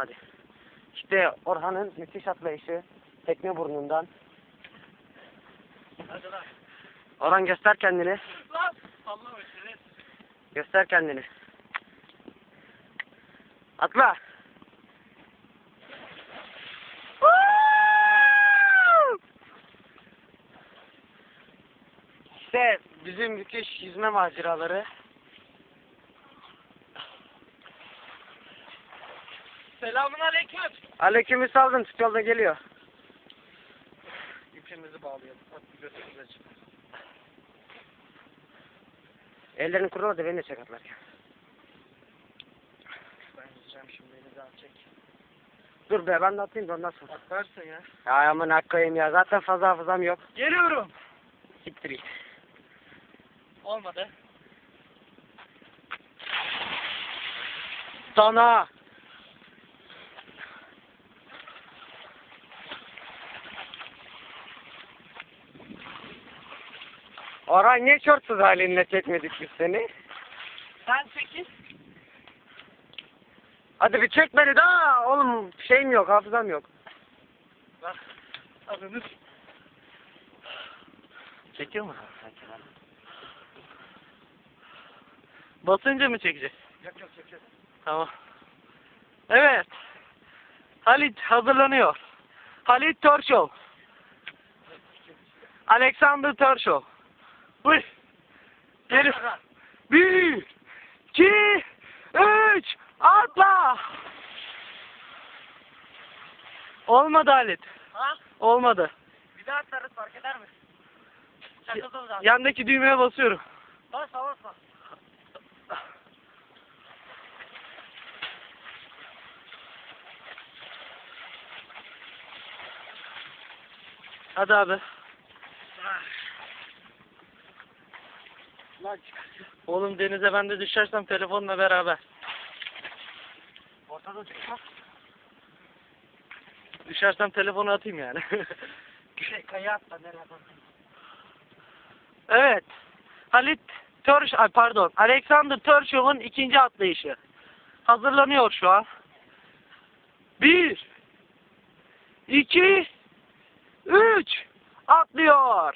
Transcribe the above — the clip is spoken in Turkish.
Hadi. İşte Orhan'ın müthiş atlayışı. Tekne burnundan. Orhan göster kendini. Göster kendini. Atla. İşte bizim müthiş yüzme maceraları. Selamun aleyküm. Aleyküm saldım tut yolda geliyor. İpimizi bağlayalım. Hadi götürümüze çık. Ellerini kurula da beni de çek atlarken. Ben gideceğim şimdi beni daha çek. Dur be ben de atayım da ondan sonra. Atlarsın ya. Ya aman hakkayım ya zaten fazla hafızam yok. Geliyorum. Siktir git. Olmadı. Sana. Orhan niye şortsuz halinle çekmedik biz seni? Sen çekil. Hadi bir çek beni daha. Oğlum şeyim yok hafızam yok. Bak. Adınız. Çekiyor mu? Basınca mı çekecek? Yok yok yok. Tamam. Evet. Halit hazırlanıyor. Halit Torşov. Alexander Torşov. Buyur. Geri. Bir, iki, üç, atla. Olmadı Halit. Ha? Olmadı. Bir daha atlarız fark eder mi? Çakıldı mı zaten? Yandaki düğmeye basıyorum. Bas bas bas. Hadi abi. Çıkar. Oğlum denize ben de düşersem telefonla beraber. Ortada çıkma. Düşersem telefonu atayım yani. Şey kaya atla nereye evet. Halit Törş, ay pardon. Alexander Törşov'un ikinci atlayışı. Hazırlanıyor şu an. Bir, iki, üç, atlıyor.